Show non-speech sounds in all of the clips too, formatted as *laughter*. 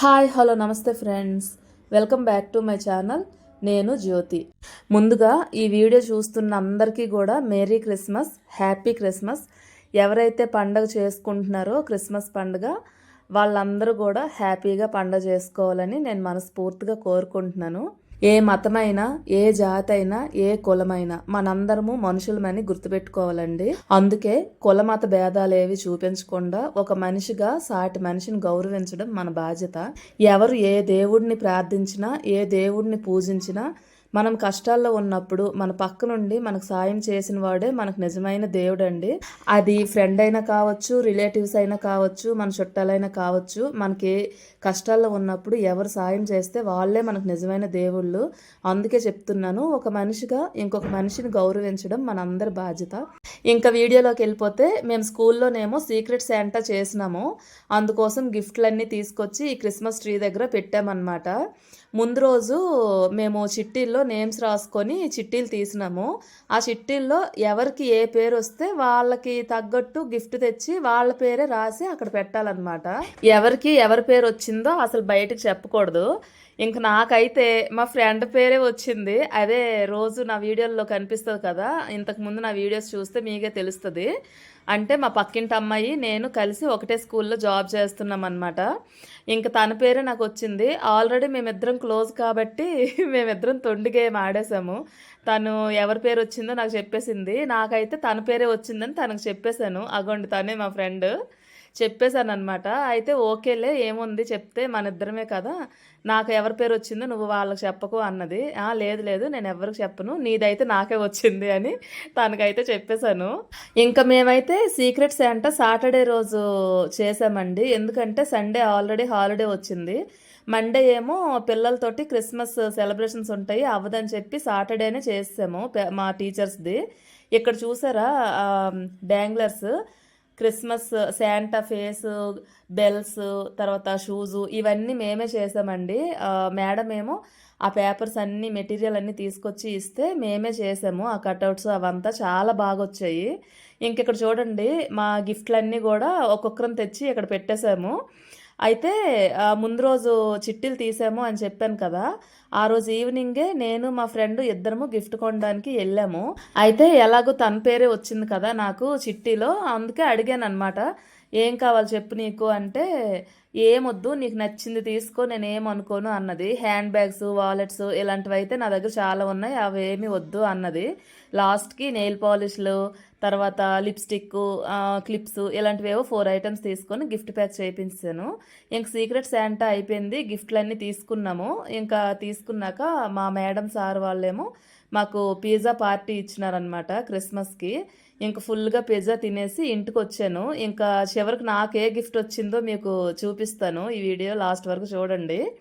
Hi hello నమస్తే friends. Welcome back to my channel. నేను జ్యోతి. ముందుగా ఈ వీడియో చూస్తున్న అందరికీ కూడా మేరీ క్రిస్మస్ హ్యాపీ క్రిస్మస్. ఎవరైతే పండగ చేసుకుంటున్నారో క్రిస్మస్ పండుగ వాళ్ళందరూ కూడా హ్యాపీగా పండగ చేసుకోవాలని నేను మనస్ఫూర్తిగా కోరుకుంటున్నాను. ఏ మతమైనా ఏ జాతి అయినా ఏ కులమైనా మనందరము మనుషులమని గుర్తుపెట్టుకోవాలండి. అందుకే కుల మత భేదాలు ఏవి చూపించకుండా ఒక మనిషిగా సాటి మనిషిని గౌరవించడం మన బాధ్యత. ఎవరు ఏ దేవుడిని ప్రార్థించినా ఏ దేవుడిని పూజించినా మనం కష్టాల్లో ఉన్నప్పుడు మన పక్క నుండి మనకు సాయం చేసిన వాడే మనకు నిజమైన దేవుడు అండి అది ఫ్రెండ్ అయినా కావచ్చు రిలేటివ్స్ అయినా కావచ్చు మన చుట్టాలైనా కావచ్చు మనకి కష్టాల్లో ఉన్నప్పుడు ఎవరు సాయం చేస్తే వాళ్ళే మనకు నిజమైన దేవుళ్ళు. అందుకే చెప్తున్నాను ఒక మనిషిగా ఇంకొక మనిషిని గౌరవించడం మనందరి బాధ్యత. ఇంకా వీడియోలోకి వెళ్ళిపోతే మేము స్కూల్లోనేమో సీక్రెట్ శాంటా చేసినాము. అందుకోసం గిఫ్ట్లన్నీ తీసుకొచ్చి ఈ క్రిస్మస్ ట్రీ దగ్గర పెట్టామన్నమాట. ముందు రోజు మేము చిట్టీల్లో నేమ్స్ రాసుకొని చిట్టీలు తీసినాము. ఆ చిట్టీల్లో ఎవరికి ఏ పేరు వస్తే వాళ్ళకి తగ్గట్టు గిఫ్ట్ తెచ్చి వాళ్ళ పేరే రాసి అక్కడ పెట్టాలన్నమాట. ఎవరికి ఎవరి పేరు వచ్చిందో అసలు బయటకు చెప్పకూడదు. ఇంక నాకైతే మా ఫ్రెండ్ పేరే వచ్చింది. అదే రోజు నా వీడియోల్లో కనిపిస్తుంది కదా ఇంతకుముందు నా వీడియోస్ చూస్తే మీకే తెలుస్తుంది. అంటే మా పక్కింటి అమ్మాయి నేను కలిసి ఒకటే స్కూల్లో జాబ్ చేస్తున్నాం అనమాట ఇంకా తన పేరే నాకు వచ్చింది. ఆల్రెడీ మేమిద్దరం క్లోజ్ కాబట్టి *laughs* మేమిద్దరం తొండి గేమ్ ఆడేసాము తను ఎవరి పేరు వచ్చిందో నాకు చెప్పేసింది. నాకైతే తన పేరే వచ్చిందని తనకు చెప్పేశాను. అగోండి తనే మా ఫ్రెండ్. చెప్పేశాను అనమాట అయితే ఓకేలే ఏముంది చెప్తే మన ఇద్దరమే కదా. నాకు ఎవరి పేరు వచ్చిందో నువ్వు వాళ్ళకి చెప్పకు అన్నది. లేదు లేదు నేను ఎవరికి చెప్పను. నీదైతే నాకే వచ్చింది అని తనకైతే చెప్పేశాను. ఇంకా మేమైతే సీక్రెట్ సెంటర్ సాటర్డే రోజు చేసామండి ఎందుకంటే సండే ఆల్రెడీ హాలిడే వచ్చింది. మండే ఏమో పిల్లలతోటి క్రిస్మస్ సెలబ్రేషన్స్ ఉంటాయి అవ్వదని చెప్పి సాటర్డేనే చేసాము మా టీచర్స్ది. ఇక్కడ చూసారా bangles Christmas Santa face bells తర్వాత షూజు ఇవన్నీ మేమే చేసామండి. మేడం ఏమో ఆ పేపర్స్ అన్ని మెటీరియల్ అన్నీ తీసుకొచ్చి ఇస్తే మేమే చేసాము. ఆ కట్అవుట్స్ అవంతా చాలా బాగా వచ్చాయి ఇంక ఇక్కడ చూడండి మా గిఫ్ట్లన్నీ కూడా ఒక్కొక్కరం తెచ్చి ఇక్కడ పెట్టేశాము అయితే ముందు రోజు చిట్టీలు తీసాము అని చెప్పాను కదా. ఆ రోజు ఈవినింగే నేను మా ఫ్రెండ్ ఇద్దరము గిఫ్ట్ కొనడానికి వెళ్ళాము. అయితే ఎలాగో తన పేరే వచ్చింది కదా నాకు చిట్టీలో అందుకే అడిగాను అనమాట ఏం కావాలి చెప్పు నీకు అంటే ఏమొద్దు నీకు నచ్చింది తీసుకో నేను ఏమనుకోను అన్నది. హ్యాండ్ బ్యాగ్స్ వాలెట్స్ ఇలాంటివి అయితే నా దగ్గర చాలా ఉన్నాయి అవి ఏమి వద్దు అన్నది. లాస్ట్కి నెయిల్ పాలిష్లు తర్వాత లిప్స్టిక్ క్లిప్స్ ఇలాంటివేవో ఫోర్ ఐటమ్స్ తీసుకొని గిఫ్ట్ ప్యాక్ చేయించాను. ఇంక సీక్రెట్ శాంటా అయిపోయింది గిఫ్ట్లన్నీ తీసుకున్నాము. ఇంకా తీసుకున్నాక మా మేడం సార్ వాళ్ళేమో మాకు పిజ్జా పార్టీ ఇచ్చినారనమాట క్రిస్మస్కి. ఇంక ఫుల్గా పిజ్జా తినేసి ఇంటికి వచ్చాను ఇంకా చివరికి నాకు ఏ గిఫ్ట్ వచ్చిందో మీకు చూపిస్తాను ఈ వీడియో లాస్ట్ వరకు చూడండి.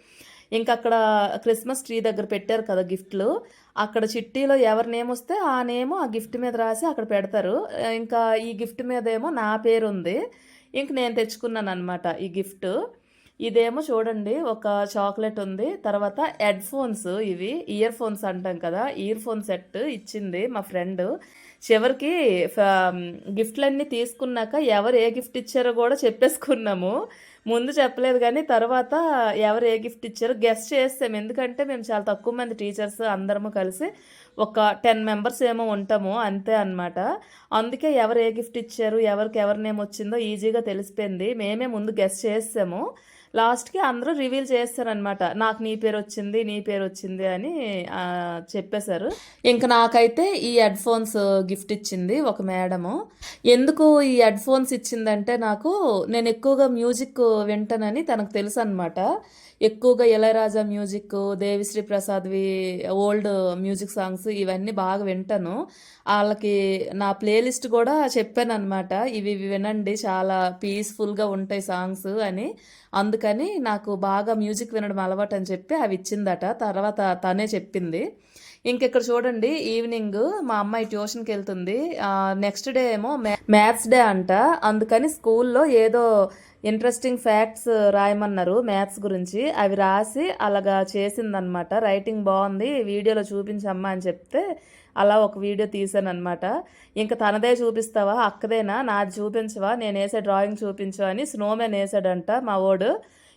ఇంకా అక్కడ క్రిస్మస్ ట్రీ దగ్గర పెట్టారు కదా గిఫ్ట్లు. అక్కడ చిట్టీలో ఎవరి నేమ్ వస్తే ఆ నేమ్ ఆ గిఫ్ట్ మీద రాసి అక్కడ పెడతారు. ఇంకా ఈ గిఫ్ట్ మీద ఏమో నా పేరు ఉంది ఇంక నేను తెచ్చుకున్నాను అనమాట ఈ గిఫ్ట్. ఇదేమో చూడండి ఒక చాక్లెట్ ఉంది. తర్వాత హెడ్ ఫోన్స్ ఇవి ఇయర్ ఫోన్స్ అంటాం కదా ఇయర్ ఫోన్ సెట్ ఇచ్చింది మా ఫ్రెండ్. చివరికి ఫ- గిఫ్ట్లన్నీ తీసుకున్నాక ఎవరు ఏ గిఫ్ట్ ఇచ్చారో కూడా చెప్పేసుకున్నాము. ముందు చెప్పలేదు కానీ తర్వాత ఎవరు ఏ గిఫ్ట్ ఇచ్చారో గెస్ట్ చేస్తాం ఎందుకంటే మేము చాలా తక్కువ మంది టీచర్స్ అందరము కలిసి ఒక టెన్ మెంబర్స్ ఏమో ఉంటాము అంతే అన్నమాట. అందుకే ఎవరు ఏ గిఫ్ట్ ఇచ్చారు ఎవరికి ఎవరి నేమ్ వచ్చిందో ఈజీగా తెలిసిపోయింది. మేమే ముందు గెస్ట్ చేస్తాము లాస్ట్కి అందరూ రివీల్ చేస్తారనమాట నాకు నీ పేరు వచ్చింది నీ పేరు వచ్చింది అని చెప్పేశారు. ఇంకా నాకైతే ఈ హెడ్ ఫోన్స్ గిఫ్ట్ ఇచ్చింది ఒక మేడము. ఎందుకు ఈ హెడ్ ఫోన్స్ ఇచ్చిందంటే నాకు నేను ఎక్కువగా మ్యూజిక్ వింటానని తనకు తెలుసు అనమాట ఎక్కువగా ఇళయరాజా మ్యూజిక్ దేవిశ్రీ ప్రసాద్వి ఓల్డ్ మ్యూజిక్ సాంగ్స్ ఇవన్నీ బాగా వింటాను. వాళ్ళకి నా ప్లేలిస్ట్ కూడా చెప్పాను అనమాట ఇవి ఇవి వినండి చాలా పీస్ఫుల్గా ఉంటాయి సాంగ్స్ అని. అందుకని నాకు బాగా మ్యూజిక్ వినడం అలవాటు అని చెప్పి అవి ఇచ్చిందట. తర్వాత తనే చెప్పింది. ఇంకెక్కడ చూడండి ఈవినింగ్ మా అమ్మాయి ట్యూషన్కి వెళ్తుంది. నెక్స్ట్ డే ఏమో మ్యాథ్స్ డే అంట. అందుకని స్కూల్లో ఏదో ఇంట్రెస్టింగ్ ఫ్యాక్ట్స్ రాయమన్నారు మ్యాథ్స్ గురించి. అవి రాసి అలాగా చేసిందనమాట రైటింగ్ బాగుంది వీడియోలో చూపించమ్మా అని చెప్తే అలా ఒక వీడియో తీసాను అనమాట ఇంకా తనదే చూపిస్తావా? అక్కదేనా? నాది చూపించవా? నేను వేసే డ్రాయింగ్ చూపించు అని స్నోమ్యాన్ వేసాడంట మా ఓడు.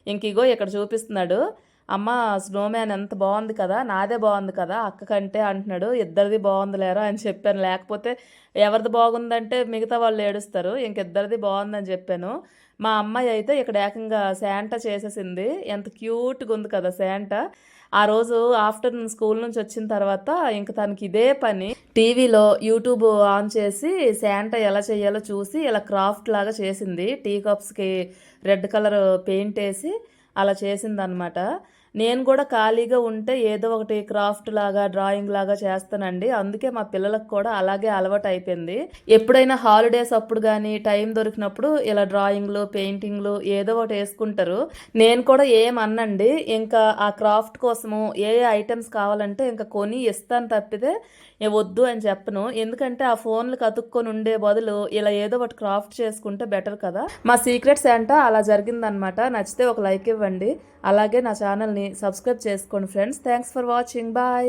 ఇంక ఇగో ఇక్కడ చూపిస్తున్నాడు. అమ్మ స్నోమ్యాన్ ఎంత బాగుంది కదా? నాదే బాగుంది కదా? అక్క కంటే అంటున్నాడు. ఇద్దరిది బాగుంది లేరా అని చెప్పాను. లేకపోతే ఎవరిది బాగుందంటే మిగతా వాళ్ళు ఏడుస్తారు. ఇంకిద్దరిది బాగుందని చెప్పాను. మా అమ్మాయి అయితే ఇక్కడ ఏకంగా శాంట చేసేసింది. ఎంత క్యూట్గా ఉంది కదా శాంట. ఆ రోజు ఆఫ్టర్నూన్ స్కూల్ నుంచి వచ్చిన తర్వాత ఇంక తనకి ఇదే పని. టీవీలో యూట్యూబ్ ఆన్ చేసి శాంటా ఎలా చేయాలో చూసి ఇలా క్రాఫ్ట్ లాగా చేసింది. టీ కప్స్కి రెడ్ కలర్ పెయింట్ వేసి అలా చేసిందనమాట నేను కూడా ఖాళీగా ఉంటే ఏదో ఒకటి క్రాఫ్ట్ లాగా డ్రాయింగ్ లాగా చేస్తానండి. అందుకే మా పిల్లలకు కూడా అలాగే అలవాటు అయిపోయింది. ఎప్పుడైనా హాలిడేస్ అప్పుడు కానీ టైం దొరికినప్పుడు ఇలా డ్రాయింగ్లు పెయింటింగ్లు ఏదో ఒకటి వేసుకుంటారు. నేను కూడా ఏమన్నండి ఇంకా ఆ క్రాఫ్ట్ కోసము ఏ ఏ ఐటమ్స్ కావాలంటే ఇంకా కొని ఇస్తాను తప్పితే వద్దు అని చెప్పను. ఎందుకంటే ఆ ఫోన్లు కతుక్కొని ఉండే బదులు ఇలా ఏదో ఒకటి క్రాఫ్ట్ చేసుకుంటే బెటర్ కదా. మా సీక్రెట్స్ ఏంట అలా జరిగిందనమాట. నచ్చితే ఒక లైక్ ఇవ్వండి. అలాగే నా ఛానల్ని సబ్స్క్రైబ్ చేసుకోండి friends. Thanks for watching bye